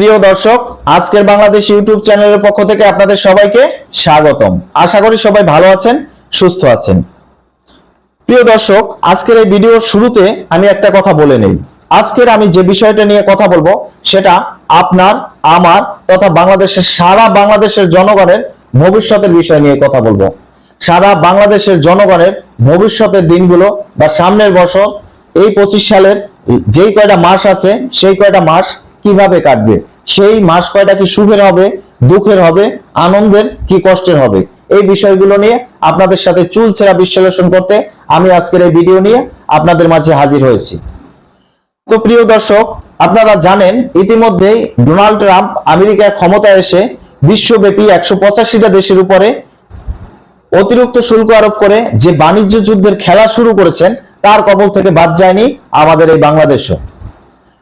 প্রিয় দর্শক, আজকের বাংলাদেশ ইউটিউব চ্যানেলের পক্ষ থেকে আপনাদের সবাইকে স্বাগতম। আশা করি সবাই ভালো আছেন, সুস্থ আছেন। প্রিয় দর্শক, আজকের এই ভিডিওর শুরুতে আমি একটা কথা বলে নেই। আজকের আমি যে বিষয়টা নিয়ে কথা বলব, সেটা আপনার, আমার তথা বাংলাদেশের সারা বাংলাদেশের জনগণের ভবিষ্যতের বিষয় নিয়ে কথা বলব। সারা বাংলাদেশের জনগণের ভবিষ্যতের দিনগুলো বা সামনের বছর, এই পঁচিশ সালের যেই কয়টা মাস আছে, সেই কয়টা মাস কীভাবে কাটবে? সেই মাস কয়টা কি সুখের হবে, দুঃখের হবে, আনন্দের কি কষ্টের হবে? এই বিষয়গুলো নিয়ে আপনাদের সাথে চুলচেরা বিশ্লেষণ করতে আমি আজকের এই ভিডিও নিয়ে আপনাদের মাঝে হাজির হয়েছি। তো প্রিয় দর্শক, আপনারা জানেন, ইতিমধ্যেই ডোনাল্ড ট্রাম্প আমেরিকায় ক্ষমতায় এসে বিশ্বব্যাপী একশো পঁচাশিটা দেশের উপরে অতিরিক্ত শুল্ক আরোপ করে যে বাণিজ্য যুদ্ধের খেলা শুরু করেছেন, তার কবল থেকে বাদ যায়নি আমাদের এই বাংলাদেশও।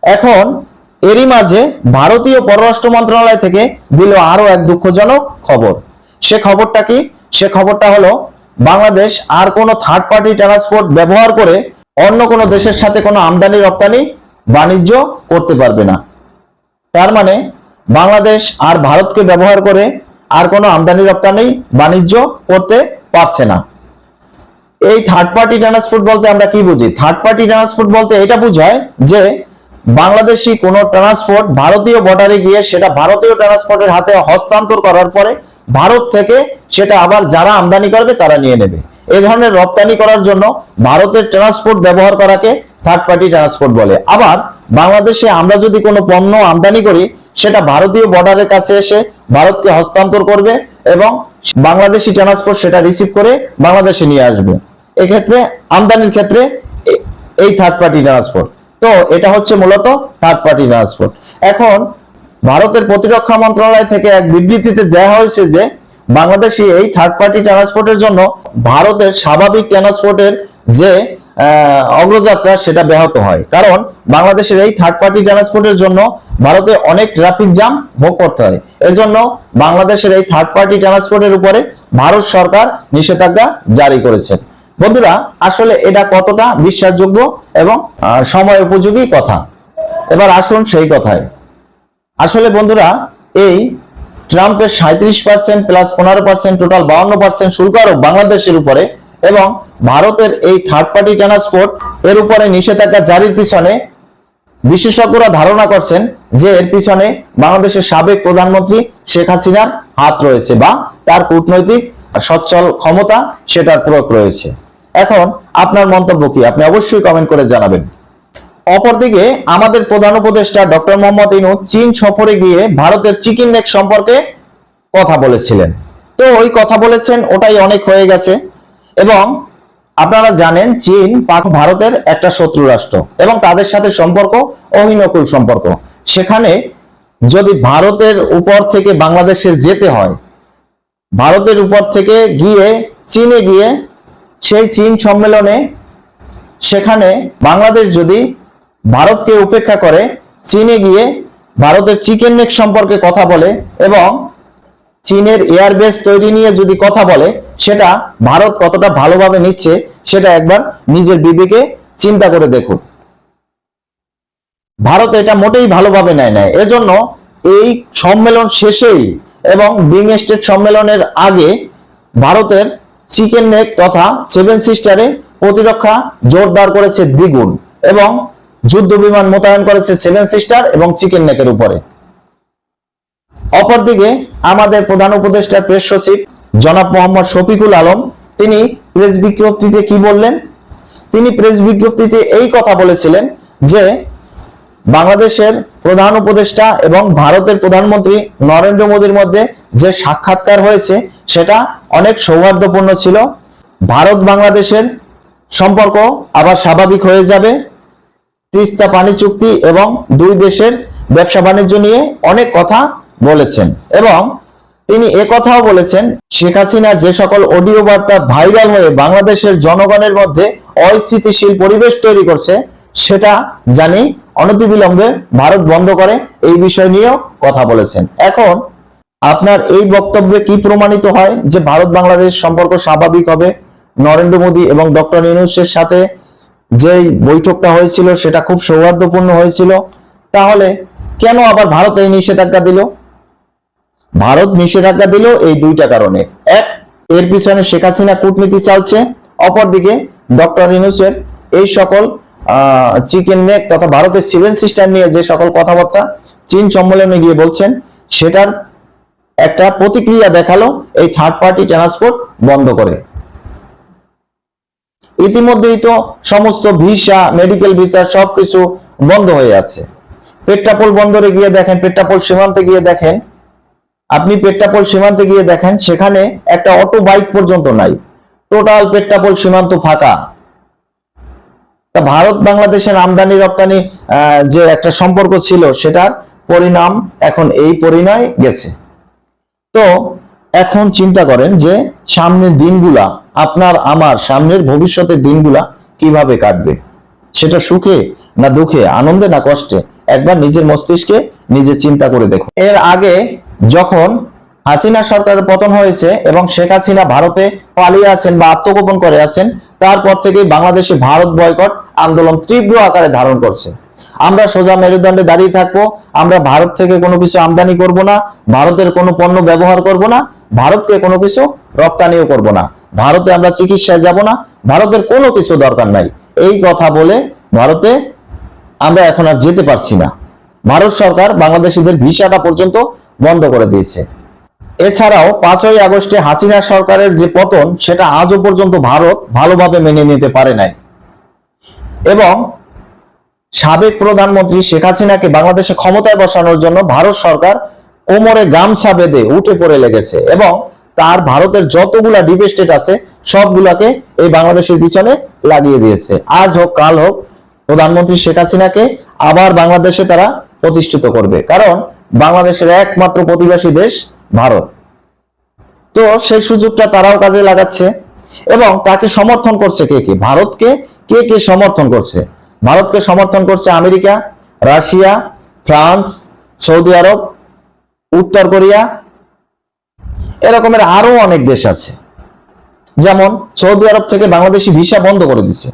এখন এরই মাঝে ভারতীয় পররাষ্ট্র মন্ত্রণালয় থেকে দিল আরও এক দুঃখজনক খবর। সে খবরটা কি? সে খবরটা হলো, বাংলাদেশ আর কোনো থার্ড পার্টি ট্রান্সপোর্ট ব্যবহার করে অন্য কোনো দেশের সাথে কোনো আমদানি, রপ্তানি, বাণিজ্য করতে পারবে না। তার মানে বাংলাদেশ আর ভারতকে ব্যবহার করে আর কোনো আমদানি, রপ্তানি, বাণিজ্য করতে পারছে না। এই থার্ড পার্টি ট্রান্সপোর্ট বলতে আমরা কি বুঝি? থার্ড পার্টি ট্রান্সপোর্ট বলতে এটা বোঝায় যে বাংলাদেশি কোনো ট্রান্সপোর্ট ভারতীয় বর্ডারে গিয়ে সেটা ভারতীয় ট্রান্সপোর্টের হাতে হস্তান্তর করার পরে ভারত থেকে সেটা আবার যারা আমদানি করবে তারা নিয়ে নেবে। এই ধরনের রপ্তানি করার জন্য ভারতের ট্রান্সপোর্ট ব্যবহার করাকে থার্ড পার্টি ট্রান্সপোর্ট বলে। আবার বাংলাদেশে আমরা যদি কোনো পণ্য আমদানি করি, সেটা ভারতীয় বর্ডারের কাছে এসে ভারতকে হস্তান্তর করবে এবং বাংলাদেশি ট্রান্সপোর্ট সেটা রিসিভ করে বাংলাদেশে নিয়ে আসবে। এক্ষেত্রে আমদানির ক্ষেত্রে এ- এই থার্ড পার্টি ট্রান্সপোর্ট তো এটা হচ্ছে মূলত থার্ড পার্টি ট্রান্সপোর্ট এখন ভারতের প্রতিরক্ষা মন্ত্রণালয় থেকে এক বিবৃতিতে দেওয়া হয়েছে যে বাংলাদেশি এই থার্ড পার্টি ট্রান্সপোর্টের জন্য ভারতের স্বাভাবিক ট্রান্সপোর্টের যে অগ্রযাত্রা সেটা ব্যাহত হয়। কারণ বাংলাদেশের এই থার্ড পার্টি ট্রান্সপোর্টের জন্য ভারতে অনেক ট্রাফিক জ্যাম ভোগ করতে হয়। এজন্য বাংলাদেশের এই থার্ড পার্টি ট্রান্সপোর্টের উপরে ভারত সরকার নিষেধাজ্ঞা জারি করেছে। বন্ধুরা, আসলে এটা কতটা বিশ্বাসযোগ্য এবং সময় উপযোগী কথা? এবার আসুন সেই কথায়। আসলে বন্ধুরা, এই ট্রাম্পের সাঁত্রিশ পার্সেন্ট প্লাস পনেরো পার্সেন্ট টোটাল বাউন্ন পার্সেন্ট শুল্ক আরোপ বাংলাদেশের উপরে এবং ভারতের এই থার্ড পার্টি ট্রান্সপোর্ট এর উপরে নিষেধাজ্ঞা জারির পিছনে বিশেষজ্ঞরা ধারণা করছেন যে এর পিছনে বাংলাদেশের সাবেক প্রধানমন্ত্রী শেখ হাসিনার হাত রয়েছে বা তার কূটনৈতিক সচ্ছল ক্ষমতা সেটার প্রয়োগ রয়েছে। এখন আপনার মন্তব্য কি? আপনি অবশ্যই কমেন্ট করে জানাবেন। অপরদিকে আমাদের প্রধান উপদেষ্টা ডক্টর মোহাম্মদ ইনু চীন সফরে গিয়ে ভারতের চিকেন নেক সম্পর্কে কথা বলেছিলেন। তো ওই কথা বলেছেন, ওটাই অনেক হয়ে গেছে। এবং আপনারা জানেন, চীন পাক ভারতের একটা শত্রু রাষ্ট্র এবং তাদের সাথে সম্পর্ক, অহিনকুল সম্পর্ক। সেখানে যদি ভারতের উপর থেকে বাংলাদেশের যেতে হয়, ভারতের উপর থেকে গিয়ে, চীনে গিয়ে সেই চীন সম্মেলনে সেখানে বাংলাদেশ যদি ভারতকে উপেক্ষা করে, চীনে গিয়ে ভারতের চিকেন নেক সম্পর্কে কথা বলে এবং চীনের এয়ারবেস তৈরি নিয়ে যদি কথা বলে, সেটা ভারত কতটা ভালোভাবে নিচ্ছে, সেটা একবার নিজের বিবেকে চিন্তা করে দেখুন। ভারত এটা মোটেই ভালোভাবে নেয় নাই। এজন্য এই সম্মেলন শেষেই এবং বিং স্টেট সম্মেলনের আগে ভারতের চিকেন নেক তথা সেভেন সিস্টারে প্রতিরক্ষা জোরদার করেছে দ্বিগুণ এবং যুদ্ধ বিমান মোতায়েন করেছে সেভেন সিস্টার এবং চিকেন নেকের উপরে। অপরদিকে আমাদের প্রধান উপদেষ্টা প্রেস সচিব জনাব মোহাম্মদ শফিকুল আলম, তিনি প্রেস বিজ্ঞপ্তিতে কি বললেন? তিনি প্রেস বিজ্ঞপ্তিতে এই কথা বলেছিলেন যে বাংলাদেশের প্রধান উপদেষ্টা এবং ভারতের প্রধানমন্ত্রী নরেন্দ্র মোদীর মধ্যে যে সাক্ষাৎকার হয়েছে, সেটা অনেক সৌহার্দ্যপূর্ণ ছিল। ভারত বাংলাদেশের সম্পর্ক আবার স্বাভাবিক হয়ে যাবে। তিস্তা পানি চুক্তি এবং দুই দেশের ব্যবসা বাণিজ্য নিয়ে অনেক কথা বলেছেন এবং তিনি কথাও বলেছেন, শেখ হাসিনার যে সকল অডিও বার্তা ভাইরাল হয়ে বাংলাদেশের জনগণের মধ্যে অস্থিতিশীল পরিবেশ তৈরি করছে, সেটা জানি অনতিবিলম্বে ভারত বন্ধ করে এই বিষয় নিয়েও কথা বলেছেন। এখন আপনার এই বক্তব্যে কি প্রমাণিত হয় যে ভারত বাংলাদেশ সম্পর্ক স্বাভাবিক হবে? নরেন্দ্র মোদী এবং ডক্টর ইউনুসের সাথে যে বৈঠকটা হয়েছিল, সেটা খুব সৌহার্দ্যপূর্ণ হয়েছিল। তাহলে কেন আবার ভারত এই নিষেধাজ্ঞা দিল? ভারত নিষেধাজ্ঞা দিল এই দুইটা কারণে। এক, এর পিছনে শেখ হাসিনা কূটনীতি চালছে। অপরদিকে ডক্টর ইনুসের এই সকল চিকেন নেক তথা ভারতের সিভেন সিস্টেম নিয়ে যে সকল কথাবার্তা চীন সম্মেলনে গিয়ে বলছেন, সেটার একটা প্রতিক্রিয়া দেখাল, এই থার্ড পার্টি ট্রান্সপোর্ট বন্ধ করে। ইতিমধ্যেই তো সমস্ত ভিসা মেডিকেল ভিসা সবকিছু বন্ধ হয়ে আছে। পেট্রাপোল বন্দরে গিয়ে দেখেন, পেট্রাপোল সীমান্তে গিয়ে দেখেন। আপনি পেট্রাপোল সীমান্তে গিয়ে দেখেন, সেখানে একটা অটো বাইক পর্যন্ত নাই। টোটাল পেট্রাপোল সীমান্ত ফাঁকা। তা ভারত বাংলাদেশের আমদানি রপ্তানি যে একটা সম্পর্ক ছিল, সেটার পরিণাম এখন এই পরিণয় গেছে। তো এখন চিন্তা করেন যে সামনের দিনগুলা, আপনার, আমার সামনের ভবিষ্যতের দিনগুলা কীভাবে কাটবে? সেটা সুখে না দুঃখে, আনন্দে না কষ্টে? একবার নিজের মস্তিষ্কে নিজে চিন্তা করে দেখুন। এর আগে যখন হাসিনা সরকারের পতন হয়েছে এবং শেখ হাসিনা ভারতে পালিয়ে আছেন বা আত্মগোপন করে আছেন, তারপর থেকেই বাংলাদেশে ভারত বয়কট আন্দোলন তীব্র আকারে ধারণ করছে। আমরা সোজা মেরুদণ্ডে দাঁড়িয়ে থাকব, আমরা ভারত থেকে কোনো কিছু আমদানি করব না, ভারতের কোনো পণ্য ব্যবহার করব না, ভারতকে কোনো কিছু রপ্তানিও করব না, ভারতে আমরা চিকিৎসায় যাব না, ভারতের কোনো কিছু দরকার নাই। এই কথা বলে ভারতে আমরা এখন আর যেতে পারছি না। ভারত সরকার বাংলাদেশিদের ভিসাটা পর্যন্ত বন্ধ করে দিয়েছে। এছাড়াও পাঁচই আগস্টে হাসিনা সরকারের যে পতন, সেটা আজও পর্যন্ত ভারত ভালোভাবে মেনে নিতে পারে নাই। এবং সাবেক প্রধানমন্ত্রী শেখ হাসিনাকে বাংলাদেশে ক্ষমতায় বসানোর জন্য ভারত সরকার কোমরে গামছা বেঁধে উঠে পড়ে লেগেছে এবং তার ভারতের যতগুলা ডিপ স্টেট আছে, সবগুলাকে এই বাংলাদেশের পিছনে লাগিয়ে দিয়েছে। আজ হোক, কাল হোক, প্রধানমন্ত্রী শেখ হাসিনাকে আবার বাংলাদেশে তারা প্রতিষ্ঠিত করবে। কারণ বাংলাদেশের একমাত্র প্রতিবেশী দেশ ভারত। তো সেই সুযোগটা তারাও কাজে লাগাচ্ছে এবং তাকে সমর্থন করছে কে কে? ভারতকে কে কে সমর্থন করছে? ভারতকে সমর্থন করছে America, Russia, France, Saudi Arab, উত্তর কোরিয়া এরকমের আরও অনেক দেশ আছে। যেমন সৌদি আরব থেকে বাংলাদেশি ভিসা বন্ধ করে দিছে।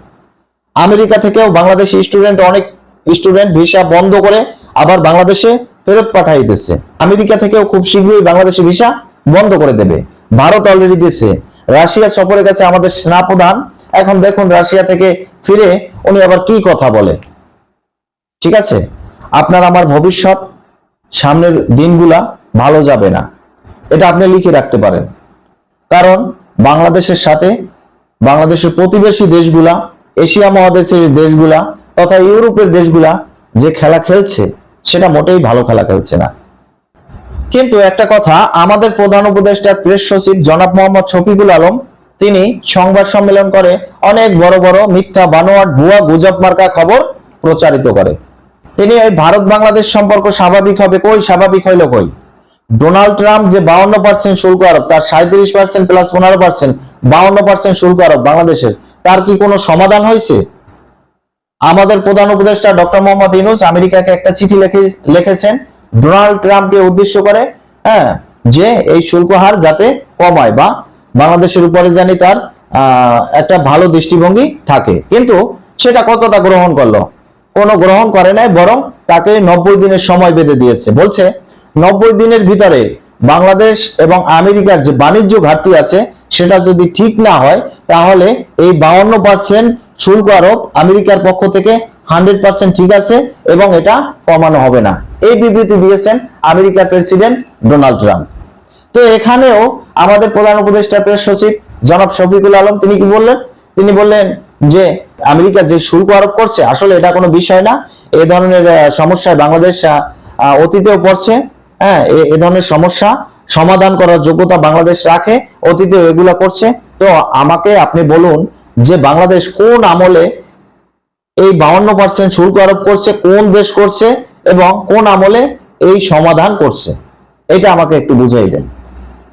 আমেরিকা থেকেও বাংলাদেশি স্টুডেন্ট অনেক স্টুডেন্ট ভিসা বন্ধ করে আবার বাংলাদেশে ফেরত পাঠাইতেছে। আমেরিকা থেকেও খুব শীঘ্রই বাংলাদেশি ভিসা বন্ধ করে দেবে। ভারত অলরেডি দিয়েছে রাশিয়া সফরের কাছে আমাদের সেনাপ্রধান এখন দেখুন রাশিয়া থেকে ফিরে উনি আবার কি কথা বলে ঠিক আছে? আপনার আমার ভবিষ্যৎ, সামনের দিনগুলা ভালো যাবে না। এটা আপনি লিখে রাখতে পারেন। কারণ বাংলাদেশের সাথে বাংলাদেশের প্রতিবেশী দেশগুলা, এশিয়া মহাদেশের দেশগুলা তথা ইউরোপের দেশগুলা যে খেলা খেলছে, সেটা মোটেই ভালো খেলা খেলছে না। কিন্তু একটা কথা, আমাদের প্রধান উপদেষ্টার প্রেস সচিব জনাব মোহাম্মদ শফিকুল আলম তিনি সংবাদ সম্মেলন করে অনেক বড় বড় মিথ্যা বানোয়াট, ভুয়া গুজব মার্কা খবর প্রচারিত করে। তিনি এই ভারত বাংলাদেশ সম্পর্ক স্বাভাবিক হবে কই? স্বাভাবিক হইল কই? ডোনাল্ড ট্রাম্প যে বাউন্ন পার্সেন্ট শুল্ক আরোপ, তার সাঁত্রিশ পার্সেন্ট প্লাস পনেরো পার্সেন্ট বাউন্ন পার্সেন্ট শুল্ক আরোপ বাংলাদেশের, তার কি কোনো সমাধান হয়েছে আমাদের প্রধান উপদেষ্টা ডক্টর মোহাম্মদ ইউনুস আমেরিকাকে একটা চিঠি লিখে, লিখেছেন, ডোনাল্ড ট্রাম্পকে উদ্দেশ্য করে হ্যাঁ যে এই শুল্ক হার যাতে কমায় বা বাংলাদেশের উপরে জানি তার একটা ভালো দৃষ্টিভঙ্গি থাকে। কিন্তু সেটা কতটা গ্রহণ করল? কোনো গ্রহণ করে নাই, বরং তাকে নব্বই দিনের সময় বেঁধে দিয়েছে। বলছে, নব্বই দিনের ভিতরে বাংলাদেশ এবং আমেরিকার যে বাণিজ্য ঘাটতি আছে, সেটা যদি ঠিক না হয়, তাহলে এই বাউন্ন পার্সেন্ট শুল্ক আরোপ আমেরিকার পক্ষ থেকে হান্ড্রেড পার্সেন্ট ঠিক আছে এবং এটা কমানো হবে না। এই বিবৃতি দিয়েছেন আমেরিকার প্রেসিডেন্ট ডোনাল্ড ট্রাম্প। তো এখানেও আমাদের প্রধান উপদেষ্টা প্রেস সচিব জনাব শফিকুল আলম, তিনি কি বললেন? তিনি বললেন যে আমেরিকা যে শুল্ক আরোপ করছে, আসলে এটা কোনো বিষয় না। এই ধরনের সমস্যায় বাংলাদেশ অতীতেও পড়ছে। হ্যাঁ এ- এ ধরনের সমস্যা সমাধান করার যোগ্যতা বাংলাদেশ রাখে অতীতে এগুলা করছে। তো আমাকে আপনি বলুন যে বাংলাদেশ কোন আমলে এই বাউন্ন পার্সেন্ট শুল্ক আরোপ করছে, কোন দেশ করছে এবং কোন আমলে এই সমাধান করছে। এটা আমাকে একটু বুঝাই দেন।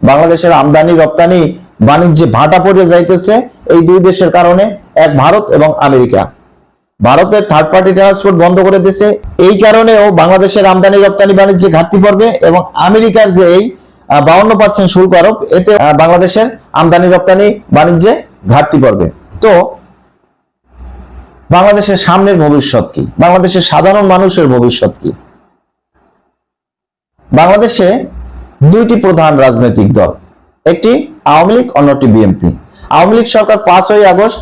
বাংলাদেশের আমদানি, রপ্তানি, বাণিজ্যে ভাটা পড়ে যাইতেছে। এই দুই দেশের কারণে এক ভারত এবং আমেরিকা। ভারতের থার্ড পার্টি ট্রান্সপোর্ট বন্ধ করে দিয়েছে এই কারণেও বাংলাদেশের আমদানি, রপ্তানি, বাণিজ্যে ঘাটতি পড়বে এবং আমেরিকার যে এই বাউন্ন পার্সেন্ট শুল্ক আরোপ, এতে বাংলাদেশের আমদানি, রপ্তানি, বাণিজ্যে ঘাটতি পড়বে। তো, বাংলাদেশের সামনের ভবিষ্যৎ কি? বাংলাদেশের সাধারণ মানুষের ভবিষ্যৎ কি? বাংলাদেশে দুইটি প্রধান রাজনৈতিক দল। একটি আওয়ামী লীগ, অন্যটি বিএনপি। আওয়ামী লীগ সরকার পাঁচই আগস্ট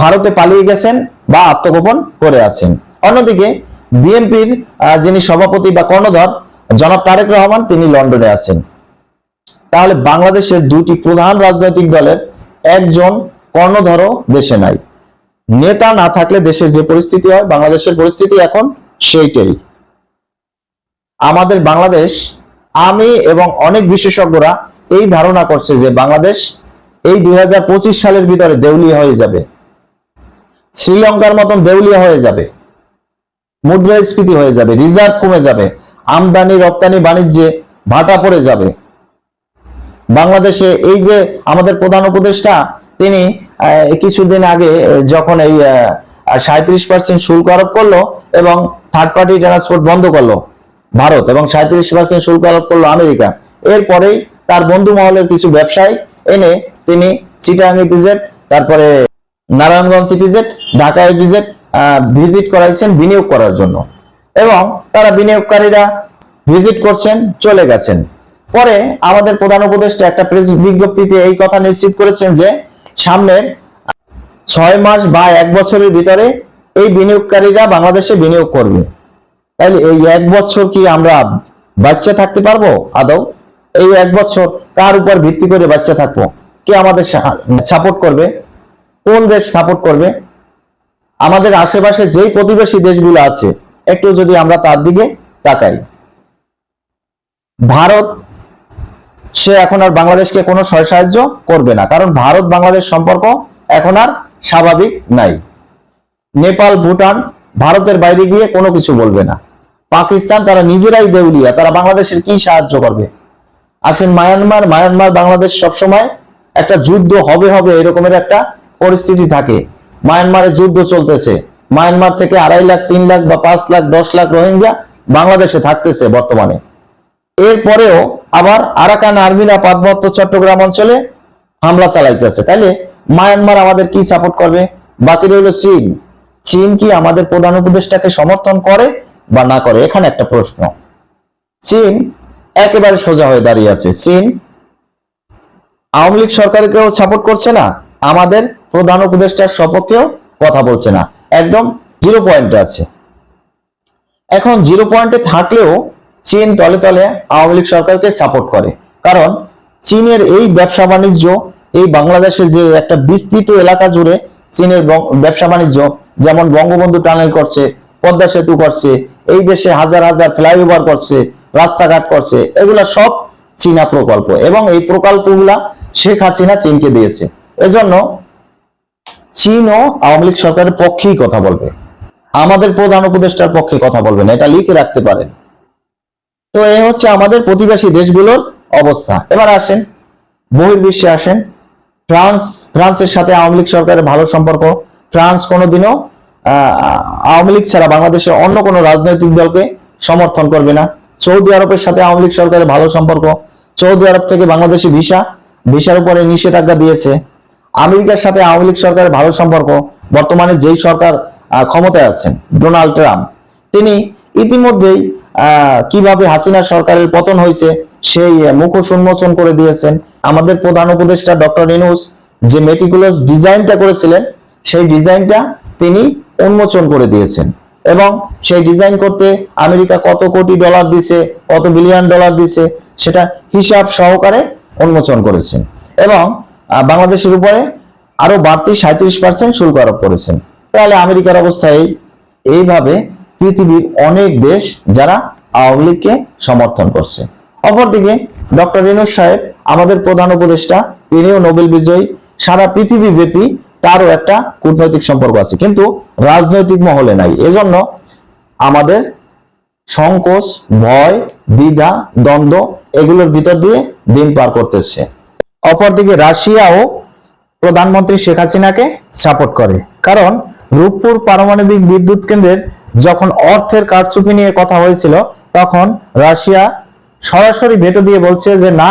ভারতে পালিয়ে গেছেন বা আত্মগোপন করে আছেন। অন্যদিকে বিএনপির যিনি সভাপতি বা কর্ণধর, জনাব তারেক রহমান, তিনি লন্ডনে আছেন। তাহলে বাংলাদেশের দুটি প্রধান রাজনৈতিক দলের একজন কর্ণধরও দেশে নাই। নেতা না থাকলে দেশের যে পরিস্থিতি হয়, বাংলাদেশের পরিস্থিতি এখন সেইটাই। আমাদের বাংলাদেশ আমি এবং অনেক বিশেষজ্ঞরা এই ধারণা করছে যে বাংলাদেশ এই দুই হাজার পঁচিশ সালের ভিতরে দেউলিয়া হয়ে যাবে। শ্রীলঙ্কার মতন দেউলিয়া হয়ে যাবে। মুদ্রাস্ফীতি হয়ে যাবে। রিজার্ভ কমে যাবে। আমদানি, রপ্তানি, বাণিজ্যে ভাটা পড়ে যাবে। বাংলাদেশে এই যে আমাদের প্রধান উপদেষ্টা, তিনি কিছুদিন আগে যখন এই সাঁত্রিশ পার্সেন্ট শুল্ক আরোপ করল এবং থার্ড পার্টি ট্রান্সপোর্ট বন্ধ করল ভারত এবং সাঁত্রিশ পার্সেন্ট শুল্ক আরোপ করল আমেরিকা। এরপরেই তার বন্ধু মহলের কিছু ব্যবসায়ী এনে তিনি চিটাং ইপিজেড তারপরে Narayanganj EPZ Dhaka EPZ visit করাইছেন, বিনিয়োগ করার জন্য। এবং তারা বিনিয়োগকারীরা ভিজিট করছেন, চলে গেছেন। পরে আমাদের প্রধান উপদেষ্টা একটা প্রেস বিজ্ঞপ্তিতে এই কথা নিশ্চিত করেছেন যে, সামনের ছয় মাস বা এক বছরের ভিতরে এই বিনিয়োগকারীরা বাংলাদেশে বিনিয়োগ করবে। তাহলে এই এক বছর কি আমরা বাচ্চা থাকতে পারব, আদৌ? এই এক বছর কার উপর ভিত্তি করে বাচ্চা থাকব? কে আমাদের সাপোর্ট করবে? কোন দেশ সাপোর্ট করবে? আমাদের আশেপাশে যেই প্রতিবেশী দেশগুলো আছে, একটু যদি আমরা তার দিকে তাকাই। ভারত, সে এখন আর বাংলাদেশকে কোনো সহায় সাহায্য করবে না, কারণ ভারত, বাংলাদেশ সম্পর্ক এখন আর স্বাভাবিক নাই। নেপাল, ভুটান, ভারতের বাইরে গিয়ে কোনো কিছু বলবে না। পাকিস্তান, তারা নিজেরাই দেউলিয়া, তারা বাংলাদেশের কি সাহায্য করবে? আসেন মায়ানমার মায়ানমার, বাংলাদেশ সবসময় একটা যুদ্ধ হবে হবে এরকমের একটা পরিস্থিতি থাকে। মায়ানমারে যুদ্ধ চলতেছে। মায়ানমার থেকে আড়াই লাখ, তিন লাখ বা পাঁচ লাখ, দশ লাখ রোহিঙ্গা বাংলাদেশে থাকতেছে বর্তমানে। এরপরেও আবার আরাকান আর্মিরা পার্বত্য চট্টগ্রাম অঞ্চলে হামলা চালাইতেছে। তাইলে মায়ানমার আমাদের কি সাপোর্ট করবে? বাকি রইল চীন। চীন কি আমাদের প্রধান উপদেষ্টাকে সমর্থন করে? বা না করে, এখানে একটা প্রশ্ন। চীন একেবারে সোজা হয়ে দাঁড়িয়ে আছে। চীন আওয়ামী লীগ সরকারকেও সাপোর্ট করছে না, আমাদের প্রধান উপদেষ্টার সপক্ষেও কথা বলছে না। একদম জিরো পয়েন্টে আছে। এখন জিরো পয়েন্টে থাকলেও চীন তলে তলে আওয়ামী লীগ সরকারকে সাপোর্ট করে। কারণ চীনের এই ব্যবসা বাণিজ্য, এই বাংলাদেশের যে একটা বিস্তৃত এলাকা জুড়ে চীনের ব্যবসা বাণিজ্য, যেমন বঙ্গবন্ধু টানেল করছে, পদ্মা সেতু করছে এই দেশে হাজার হাজার ফ্লাইওভার করছে, রাস্তাঘাট করছে, এগুলা সব চীনা প্রকল্প। এবং এই প্রকল্পগুলা শেখ হাসিনা চীনকে দিয়েছে। এজন্য চীনও আওয়ামী লীগ সরকারের পক্ষেই কথা বলবে। আমাদের প্রধান উপদেষ্টার পক্ষে কথা বলবেন এটা লিখে রাখতে পারেন। তো এ হচ্ছে আমাদের প্রতিবেশী দেশগুলোর অবস্থা। এবার আসেন, বহির্বিশ্বে আসেন। ফ্রান্স, ফ্রান্সের সাথে আওয়ামী লীগ সরকারের ভালো সম্পর্ক। ফ্রান্স কোনোদিনও আওয়ামী লীগ ছাড়া বাংলাদেশের অন্য কোনো রাজনৈতিক দলকে সমর্থন করবে না। সৌদি আরবের সাথে আওয়ামী লীগ সরকারের ভালো সম্পর্ক। সৌদি আরব থেকে বাংলাদেশি ভিসা, ভিসার উপরে নিষেধাজ্ঞা দিয়েছে। আমেরিকার সাথে আওয়ামী লীগ সরকারের ভালো সম্পর্ক। বর্তমানে যেই সরকার ক্ষমতায় আছেন, ডোনাল্ড ট্রাম্প, তিনি ইতিমধ্যেই কীভাবে হাসিনা সরকারের পতন হয়েছে, সেই মুখোশ উন্মোচন করে দিয়েছেন। আমাদের প্রধান উপদেষ্টা ডক্টর ইনুস যে মেটিকুলাস ডিজাইনটা করেছিলেন, সেই ডিজাইনটা তিনি উন্মোচন করে দিয়েছেন। এবং সেই ডিজাইন করতে আমেরিকা কত কোটি ডলার দিছে, কত বিলিয়ন ডলার দিছে, সেটা হিসাব সহকারে উন্মোচন করেছেন। এবং বাংলাদেশের উপরে আরও বাড়তি সাঁত্রিশ পার্সেন্ট শুল্ক আরোপ করেছেন। তাহলে আমেরিকার অবস্থায় এইভাবে পৃথিবীর অনেক দেশ যারা আওয়ামী লীগকে সমর্থন করছে। অপরদিকে ডক্টর রেনুস সাহেব, আমাদের প্রধান উপদেষ্টা, তিনিও নোবেল বিজয়ী, সারা পৃথিবী ব্যাপী তারও একটা কূটনৈতিক সম্পর্ক আছে। কিন্তু রাজনৈতিক মহলে নাই। এজন্য আমাদের সংকোচ, ভয়, দ্বিধা, দ্বন্দ্ব এগুলোর ভিতর দিয়ে দিন পার করতেছে। অপরদিকে রাশিয়াও প্রধানমন্ত্রী শেখ হাসিনাকে সাপোর্ট করে। কারণ রূপপুর পারমাণবিক বিদ্যুৎ কেন্দ্রের যখন অর্থের কারচুপি নিয়ে কথা হয়েছিল, তখন রাশিয়া সরাসরি ভেটো দিয়ে বলছে যে, না,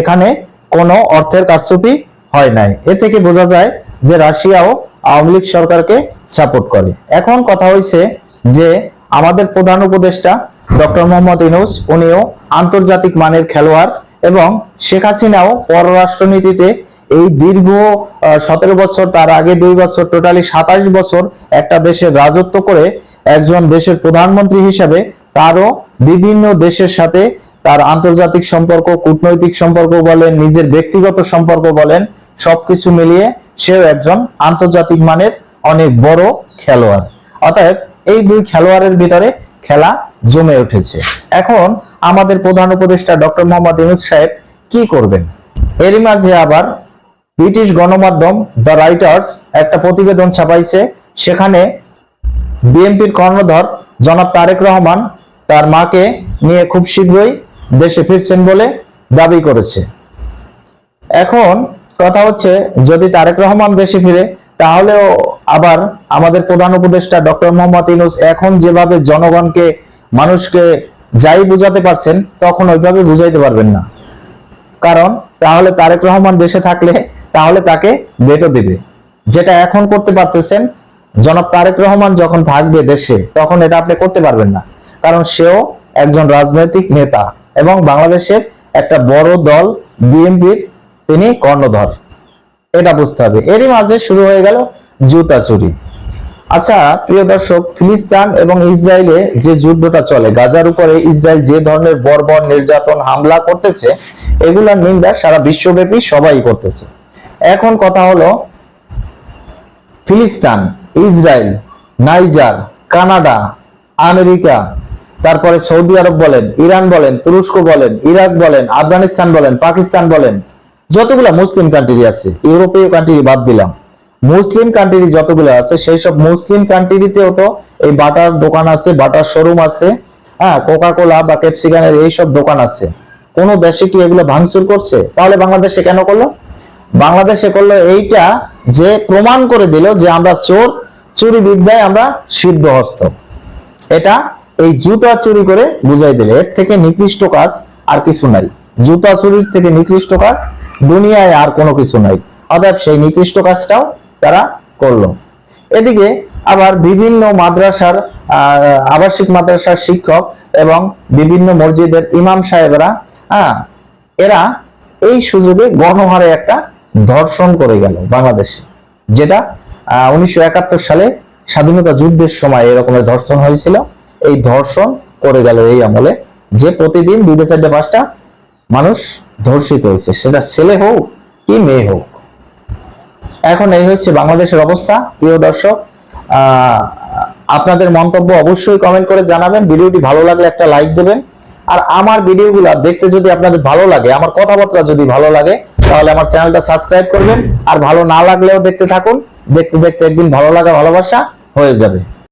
এখানে কোনো অর্থের কারচুপি হয় নাই। এ থেকে বোঝা যায় যে রাশিয়াও আওয়ামী লীগ সরকারকে সাপোর্ট করে। এখন কথা হয়েছে যে আমাদের প্রধান উপদেষ্টা ডক্টর মোহাম্মদ ইনুস উনিও আন্তর্জাতিক মানের খেলোয়াড় এবং শেখ হাসিনাও পররাষ্ট্রনীতিতে এই দীর্ঘ সতেরো বছর, তার আগে দুই বছর টোটালি সাতাশ বছর একটা দেশের রাজত্ব করে একজন দেশের প্রধানমন্ত্রী হিসাবে তারও বিভিন্ন দেশের সাথে তার আন্তর্জাতিক সম্পর্ক, কূটনৈতিক সম্পর্ক বলেন, নিজের ব্যক্তিগত সম্পর্ক বলেন, সবকিছু মিলিয়ে সেও একজন আন্তর্জাতিক মানের অনেক বড় খেলোয়াড়। অতএব এই দুই খেলোয়াড়ের ভিতরে খেলা জমে উঠেছে। এখন আমাদের প্রধান উপদেষ্টা ডক্টর মোহাম্মদ ইউনুস সাহেব কি করবেন? এরই মাঝে আবার ব্রিটিশ গণমাধ্যম দ্য রাইটার্স একটা প্রতিবেদন ছাপাইছে। সেখানে বিএনপির কর্ণধর জনাব তারেক রহমান তার মাকে নিয়ে খুব শীঘ্রই দেশে ফিরছেন বলে দাবি করেছে। এখন কথা হচ্ছে, যদি তারেক রহমান দেশে ফিরে, তাহলেও আবার আমাদের প্রধান উপদেষ্টা ডক্টর মোহাম্মদ ইনুস এখন যেভাবে জনগণকে, মানুষকে যাই বুঝাতে পারছেন, তখন ওইভাবে বুঝাইতে পারবেন না। কারণ, তাহলে তারেক রহমান দেশে থাকলে, তাহলে তাকে বেটো দিবে। যেটা এখন করতে পারতেছেন, জনাব তারেক রহমান যখন থাকবে দেশে, তখন এটা আপনি করতে পারবেন না। কারণ সেও একজন রাজনৈতিক নেতা এবং বাংলাদেশের একটা বড় দল, বিএনপির তিনি কর্ণধর। এটা বুঝতে হবে। এরই মাঝে শুরু হয়ে গেল জুতা চুরি। আচ্ছা প্রিয় দর্শক, ফিলিস্তিন এবং ইসরায়েলে যে যুদ্ধটা চলে, গাজার উপরে ইসরায়েল যে ধরনের বর্বর নির্যাতন, হামলা করতেছে, এগুলার নিন্দা সারা বিশ্বব্যাপী সবাই করতেছে। এখন কথা হলো, ফিলিস্তিন, ইসরায়েল, নাইজার, কানাডা, আমেরিকা, তারপরে সৌদি আরব বলেন, ইরান বলেন, তুরস্ক বলেন, ইরাক বলেন, আফগানিস্তান বলেন, পাকিস্তান বলেন যতগুলা মুসলিম কান্ট্রি আছে, ইউরোপীয় কান্ট্রি বাদ দিলাম। মুসলিম কান্ট্রি যতগুলো আছে সেই সব মুসলিম কান্ট্রিতেও তো এই বাটার দোকান আছে, বাটার শোরুম আছে হ্যাঁ কোকা কোলা বা ক্যাপসিকানের এইসব দোকান আছে। কোন দেশে কি এগুলো ভাঙচুর করছে? তাহলে বাংলাদেশে কেন করল? বাংলাদেশে করল এইটা যে প্রমাণ করে দিল যে আমরা চোর চুরি বিদ্যায় আমরা সিদ্ধ হস্ত এটা এই জুতা চুরি করে বুঝাই দিলে। এর থেকে নিকৃষ্ট কাজ আর কিছু নাই। জুতা চুরির থেকে নিকৃষ্ট কাজ দুনিয়ায় আর কোনো কিছু নাই। অর্থাৎ সেই নিকৃষ্ট কাজটাও তারা করল। এদিকে আবার বিভিন্ন মাদ্রাসার আবাসিক মাদ্রাসার শিক্ষক এবং বিভিন্ন মসজিদের ইমাম সাহেবরা হ্যাঁ এরা এই সুযোগে গণহারে একটা ধর্ষণ করে গেল বাংলাদেশে, যেটা উনিশশো একাত্তর সালে স্বাধীনতা যুদ্ধের সময় এরকমের ধর্ষণ হয়েছিল। এই ধর্ষণ করে গেল এই আমলে। যে প্রতিদিন দুটো চারটে পাঁচটা মানুষ ধর্ষিত হয়েছে। সেটা ছেলে হোক কি মেয়ে হোক। এখন এই হচ্ছে বাংলাদেশের অবস্থা। প্রিয় দর্শক আপনাদের মন্তব্য অবশ্যই কমেন্ট করে জানাবেন। ভিডিওটি ভালো লাগলে একটা লাইক দেবেন। আর আমার ভিডিওগুলো দেখতে যদি আপনাদের ভালো লাগে, আমার কথাবার্তা যদি ভালো লাগে, তাহলে আমার চ্যানেলটা সাবস্ক্রাইব করবেন। আর ভালো না লাগলেও দেখতে থাকুন। দেখতে দেখতে একদিন ভালো লাগা, ভালোবাসা হয়ে যাবে।